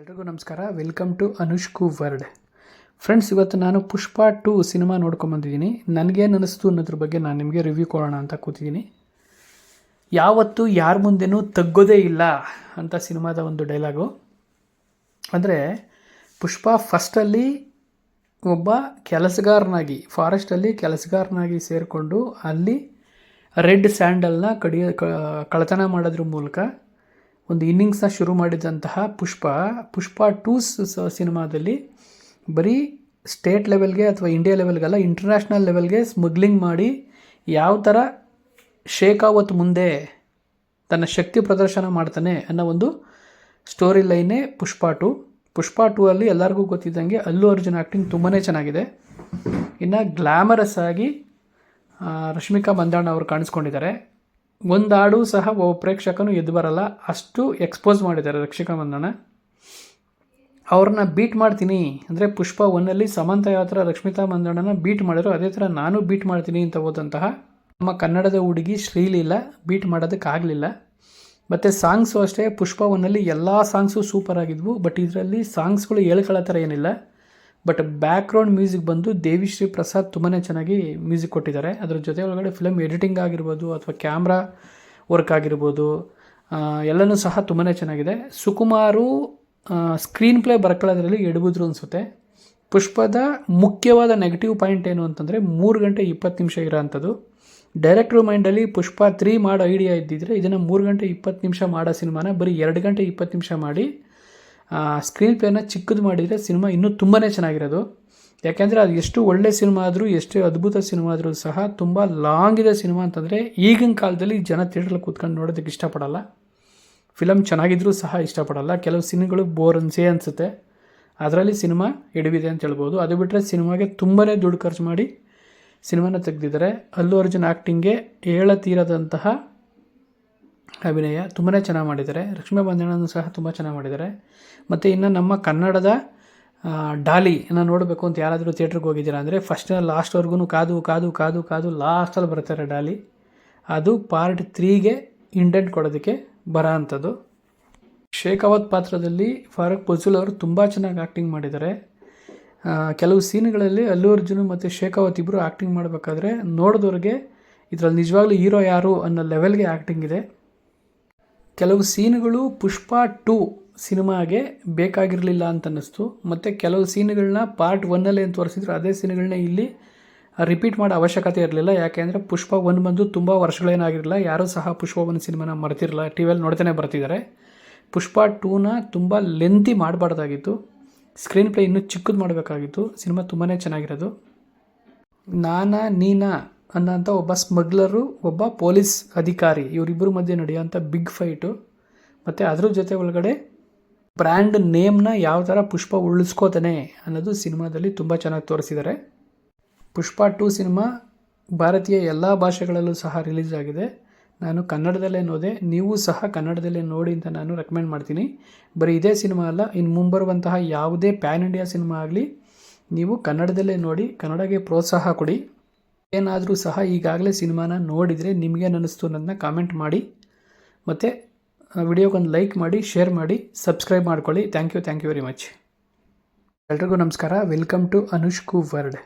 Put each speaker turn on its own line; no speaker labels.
ಎಲ್ರಿಗೂ ನಮಸ್ಕಾರ. Welcome to Anushku world friends ಇವತ್ತು ನಾನು ಪುಷ್ಪ ಟು ಸಿನಿಮಾ ನೋಡ್ಕೊಂಬಂದಿದ್ದೀನಿ ನನಗೇನು ಅನ್ನಿಸ್ತು ಅನ್ನೋದ್ರ ಬಗ್ಗೆ ನಾನು ನಿಮಗೆ ರಿವ್ಯೂ ಕೊಡೋಣ ಅಂತ ಕೂತಿದ್ದೀನಿ. ಯಾವತ್ತೂ ಯಾರ ಮುಂದೆನೂ ತಗ್ಗೋದೇ ಇಲ್ಲ ಅಂತ ಸಿನಿಮಾದ ಒಂದು ಡೈಲಾಗು ಅಂದರೆ ಪುಷ್ಪ ಫಸ್ಟಲ್ಲಿ ಒಬ್ಬ ಕೆಲಸಗಾರನಾಗಿ ಫಾರೆಸ್ಟಲ್ಲಿ ಕೆಲಸಗಾರನಾಗಿ ಸೇರಿಕೊಂಡು ಅಲ್ಲಿ ರೆಡ್ ಸ್ಯಾಂಡಲ್ನ ಕಡಿಯ ಕಳತನ ಮಾಡೋದ್ರ ಮೂಲಕ ಒಂದು ಇನ್ನಿಂಗ್ಸ್ನ ಶುರು ಮಾಡಿದಂತಹ ಪುಷ್ಪ. ಪುಷ್ಪ ಟೂ ಸಿನಿಮಾದಲ್ಲಿ ಬರೀ ಸ್ಟೇಟ್ ಲೆವೆಲ್ಗೆ ಅಥವಾ ಇಂಡಿಯಾ ಲೆವೆಲ್ಗೆಲ್ಲ, ಇಂಟರ್ನ್ಯಾಷನಲ್ ಲೆವೆಲ್ಗೆ ಸ್ಮಗ್ಲಿಂಗ್ ಮಾಡಿ ಯಾವ ಥರ ಶೇಖಾವತ್ ಮುಂದೆ ತನ್ನ ಶಕ್ತಿ ಪ್ರದರ್ಶನ ಮಾಡ್ತಾನೆ ಅನ್ನೋ ಒಂದು ಸ್ಟೋರಿ ಲೈನೇ ಪುಷ್ಪ ಟು. ಪುಷ್ಪ ಟೂ ಅಲ್ಲಿ ಎಲ್ಲರಿಗೂ ಗೊತ್ತಿದ್ದಂಗೆ ಅಲ್ಲು ಅರ್ಜುನ್ ಆ್ಯಕ್ಟಿಂಗ್ ತುಂಬಾ ಚೆನ್ನಾಗಿದೆ. ಇನ್ನು ಗ್ಲ್ಯಾಮರಸ್ ಆಗಿ ರಶ್ಮಿಕಾ ಮಂದಣ್ಣ ಅವರು ಕಾಣಿಸ್ಕೊಂಡಿದ್ದಾರೆ. ಒಂದು ಹಾಡು ಸಹ ಒಬ್ಬ ಪ್ರೇಕ್ಷಕನು ಎದ್ದು ಬರಲ್ಲ. ಅಷ್ಟು ಎಕ್ಸ್ಪೋಸ್ ಮಾಡಿದ್ದಾರೆ ರಕ್ಷಿಕಾ ಬಂಧನ. ಅವ್ರನ್ನ ಬೀಟ್ ಮಾಡ್ತೀನಿ. ಅಂದರೆ ಪುಷ್ಪ ಒನ್ನಲ್ಲಿ ಸಮಂತ ಯಾತ್ರ ರಕ್ಷ್ಮಿತಾ ಮಂದಣ್ಣನ ಬೀಟ್ ಮಾಡಿದ್ರು. ಅದೇ ಥರ ನಾನು ಬೀಟ್ ಮಾಡ್ತೀನಿ ಅಂತ ಹೋದಂತಹ ನಮ್ಮ ಕನ್ನಡದ ಹುಡುಗಿ ಶ್ರೀಲೀಲಾ ಬೀಟ್ ಮಾಡೋದಕ್ಕಾಗಲಿಲ್ಲ ಮತ್ತು ಸಾಂಗ್ಸು ಅಷ್ಟೇ, ಪುಷ್ಪ ಒನ್ನಲ್ಲಿ ಎಲ್ಲ ಸಾಂಗ್ಸು ಸೂಪರ್ ಆಗಿದ್ವು. ಬಟ್ ಇದರಲ್ಲಿ ಸಾಂಗ್ಸ್ಗಳು ಹೇಳ್ಕೊಳ್ಳೋ ಥರ ಏನಿಲ್ಲ. ಬಟ್ ಬ್ಯಾಕ್ಗ್ರೌಂಡ್ ಮ್ಯೂಸಿಕ್ ಬಂದು ದೇವಿಶ್ರೀ ಪ್ರಸಾದ್ ತುಂಬಾ ಚೆನ್ನಾಗಿ ಮ್ಯೂಸಿಕ್ ಕೊಟ್ಟಿದ್ದಾರೆ. ಅದ್ರ ಜೊತೆ ಒಳಗಡೆ ಫಿಲಮ್ ಎಡಿಟಿಂಗ್ ಆಗಿರ್ಬೋದು ಅಥವಾ ಕ್ಯಾಮ್ರಾ ವರ್ಕ್ ಆಗಿರ್ಬೋದು ಎಲ್ಲನೂ ಸಹ ತುಂಬಾ ಚೆನ್ನಾಗಿದೆ. ಸುಕುಮಾರು ಸ್ಕ್ರೀನ್ ಪ್ಲೇ ಬರ್ಕೊಳ್ಳೋದ್ರಲ್ಲಿ ಎಡಬುದ್ರು ಅನಿಸುತ್ತೆ. ಪುಷ್ಪದ ಮುಖ್ಯವಾದ ನೆಗೆಟಿವ್ ಪಾಯಿಂಟ್ ಏನು ಅಂತಂದರೆ ಮೂರು ಗಂಟೆ ಇಪ್ಪತ್ತು ನಿಮಿಷ ಇರೋ ಅಂಥದ್ದು ಡೈರೆಕ್ಟ್ರ್ ಮೈಂಡಲ್ಲಿ ಪುಷ್ಪ ತ್ರೀ ಮಾಡೋ ಐಡಿಯಾ ಇದ್ದಿದ್ರೆ ಇದನ್ನು ಮೂರು ಗಂಟೆ ಇಪ್ಪತ್ತು ನಿಮಿಷ ಮಾಡೋ ಸಿನಿಮಾನ ಬರೀ ಎರಡು ಗಂಟೆ ಇಪ್ಪತ್ತು ನಿಮಿಷ ಮಾಡಿ ಸ್ಕ್ರೀನ್ ಪ್ಲೇನ ಚಿಕ್ಕದು ಮಾಡಿದರೆ ಸಿನಿಮಾ ಇನ್ನೂ ತುಂಬಾ ಚೆನ್ನಾಗಿರೋದು. ಯಾಕೆಂದರೆ ಅದು ಎಷ್ಟು ಒಳ್ಳೆ ಸಿನಿಮಾ ಆದರೂ, ಎಷ್ಟು ಅದ್ಭುತ ಸಿನಿಮಾ ಆದರೂ ಸಹ ತುಂಬ ಲಾಂಗ್ ಇದೆ ಸಿನಿಮಾ ಅಂತಂದರೆ ಈಗಿನ ಕಾಲದಲ್ಲಿ ಜನ ಥಿಯೇಟ್ರಲ್ಲಿ ಕೂತ್ಕೊಂಡು ನೋಡೋದಕ್ಕೆ ಇಷ್ಟಪಡಲ್ಲ. ಫಿಲಮ್ ಚೆನ್ನಾಗಿದ್ದರೂ ಸಹ ಇಷ್ಟಪಡಲ್ಲ. ಕೆಲವು ಸಿನಿಮಾಗಳು ಬೋರ್ ಅನ್ಸೇ ಅನಿಸುತ್ತೆ. ಅದರಲ್ಲಿ ಸಿನಿಮಾ ಎಡವಿದೆ ಅಂತ ಹೇಳ್ಬೋದು. ಅದು ಬಿಟ್ಟರೆ ಸಿನಿಮಾಗೆ ತುಂಬಾ ದುಡ್ಡು ಖರ್ಚು ಮಾಡಿ ಸಿನಿಮಾನ ತೆಗೆದಿದ್ದಾರೆ. ಅಲ್ಲು ಅರ್ಜುನ್ ಆ್ಯಕ್ಟಿಂಗ್ಗೆ ಹೇಳತೀರದಂತಹ ಅಭಿನಯ ತುಂಬಾ ಚೆನ್ನಾಗಿ ಮಾಡಿದ್ದಾರೆ. ಲಕ್ಷ್ಮೀ ಬಂಧನನೂ ಸಹ ತುಂಬ ಚೆನ್ನಾಗಿ ಮಾಡಿದ್ದಾರೆ. ಮತ್ತು ಇನ್ನು ನಮ್ಮ ಕನ್ನಡದ ಡಾಲಿ ಡಾಲಿನ ನೋಡಬೇಕು ಅಂತ ಯಾರಾದರೂ ಥಿಯೇಟ್ರಿಗೆ ಹೋಗಿದ್ದೀರಾ ಅಂದರೆ ಫಸ್ಟ್ ಲಾಸ್ಟ್ವರೆಗೂ ಕಾದು ಕಾದು ಕಾದು ಕಾದು ಲಾಸ್ಟಲ್ಲಿ ಬರ್ತಾರೆ ಡಾಲಿ. ಅದು ಪಾರ್ಟ್ ತ್ರೀಗೆ ಇಂಡೆಂಟ್ ಕೊಡೋದಕ್ಕೆ ಬರೋ ಅಂಥದ್ದು ಶೇಖಾವತ್ ಪಾತ್ರದಲ್ಲಿ ಫಾರೂಕ್ ಪಜುಲ್ ಅವರು ತುಂಬ ಚೆನ್ನಾಗಿ ಆ್ಯಕ್ಟಿಂಗ್ ಮಾಡಿದ್ದಾರೆ. ಕೆಲವು ಸೀನ್ಗಳಲ್ಲಿ ಅಲ್ಲೂ ಅರ್ಜುನ್ ಮತ್ತು ಶೇಖಾವತ್ ಇಬ್ಬರು ಆ್ಯಕ್ಟಿಂಗ್ ಮಾಡಬೇಕಾದ್ರೆ ನೋಡಿದವ್ರಿಗೆ ಇದರಲ್ಲಿ ನಿಜವಾಗ್ಲೂ ಹೀರೋ ಯಾರು ಅನ್ನೋ ಲೆವೆಲ್ಗೆ ಆ್ಯಕ್ಟಿಂಗ್ ಇದೆ. ಕೆಲವು ಸೀನ್ಗಳು ಪುಷ್ಪ ಟೂ ಸಿನಿಮಾಗೆ ಬೇಕಾಗಿರಲಿಲ್ಲ ಅಂತ ಅನ್ನಿಸ್ತು ಮತ್ತು ಕೆಲವು ಸೀನ್ಗಳನ್ನ ಪಾರ್ಟ್ ಒನ್ನಲ್ಲಿ ಏನು ತೋರಿಸಿದ್ರು. ಅದೇ ಸೀನ್ಗಳನ್ನ ಇಲ್ಲಿ ರಿಪೀಟ್ ಮಾಡೋ ಅವಶ್ಯಕತೆ ಇರಲಿಲ್ಲ. ಯಾಕೆಂದರೆ ಪುಷ್ಪ ಒನ್ ಬಂದು ತುಂಬ ವರ್ಷಗಳೇನಾಗಿರಲಿಲ್ಲ. ಯಾರೂ ಸಹ ಪುಷ್ಪ ಒನ್ ಸಿನಿಮಾನ ಮರೆತಿರಲಿಲ್ಲ. ಟಿ ವಿಯಲ್ಲಿ ನೋಡ್ತಾನೆ ಬರ್ತಿದ್ದಾರೆ. ಪುಷ್ಪ ಟೂನ ತುಂಬ ಲೆಂತಿ ಮಾಡಬಾರ್ದಾಗಿತ್ತು. ಸ್ಕ್ರೀನ್ ಪ್ಲೇ ಇನ್ನೂ ಚಿಕ್ಕದು ಮಾಡಬೇಕಾಗಿತ್ತು. ಸಿನಿಮಾ ತುಂಬಾ ಚೆನ್ನಾಗಿರೋದು. ನಾನಾ ನೀನಾ ಅನ್ನೋಂಥ ಒಬ್ಬ ಸ್ಮಗ್ಲರು, ಒಬ್ಬ ಪೊಲೀಸ್ ಅಧಿಕಾರಿ ಇವರಿಬ್ಬರ ಮಧ್ಯೆ ನಡೆಯುವಂಥ ಬಿಗ್ ಫೈಟು ಮತ್ತು ಅದ್ರ ಜೊತೆ ಒಳಗಡೆ ಬ್ರ್ಯಾಂಡ್ ನೇಮ್ನ ಯಾವ ಥರ ಪುಷ್ಪ ಉಳಿಸ್ಕೋತಾನೆ ಅನ್ನೋದು ಸಿನಿಮಾದಲ್ಲಿ ತುಂಬ ಚೆನ್ನಾಗಿ ತೋರಿಸಿದ್ದಾರೆ ಪುಷ್ಪ ಟು ಸಿನಿಮಾ ಭಾರತೀಯ ಎಲ್ಲ ಭಾಷೆಗಳಲ್ಲೂ ಸಹ ರಿಲೀಸ್ ಆಗಿದೆ. ನಾನು ಕನ್ನಡದಲ್ಲೇ ನೋದೆ, ನೀವು ಸಹ ಕನ್ನಡದಲ್ಲೇ ನೋಡಿ ಅಂತ ನಾನು ರೆಕಮೆಂಡ್ ಮಾಡ್ತೀನಿ. ಬರೀ ಇದೇ ಸಿನಿಮಾ ಅಲ್ಲ ಇನ್ನು ಮುಂಬರುವಂತಹ ಯಾವುದೇ ಪ್ಯಾನ್ ಇಂಡಿಯಾ ಸಿನಿಮಾ ಆಗಲಿ, ನೀವು ಕನ್ನಡದಲ್ಲೇ ನೋಡಿ ಕನ್ನಡಕ್ಕೆ ಪ್ರೋತ್ಸಾಹ ಕೊಡಿ. ಏನಾದರೂ ಸಹ ಈಗಾಗಲೇ ಸಿನಿಮಾನ ನೋಡಿದರೆ ನಿಮಗೇನು ಅನ್ನಿಸ್ತು ಅನ್ನೋದನ್ನ ಕಾಮೆಂಟ್ ಮಾಡಿ. ಮತ್ತು ವಿಡಿಯೋಗೊಂದು ಲೈಕ್ ಮಾಡಿ ಶೇರ್ ಮಾಡಿ ಸಬ್ಸ್ಕ್ರೈಬ್ ಮಾಡ್ಕೊಳ್ಳಿ. Thank you thank you very much ಎಲ್ರಿಗೂ ನಮಸ್ಕಾರ. Welcome to Anushku word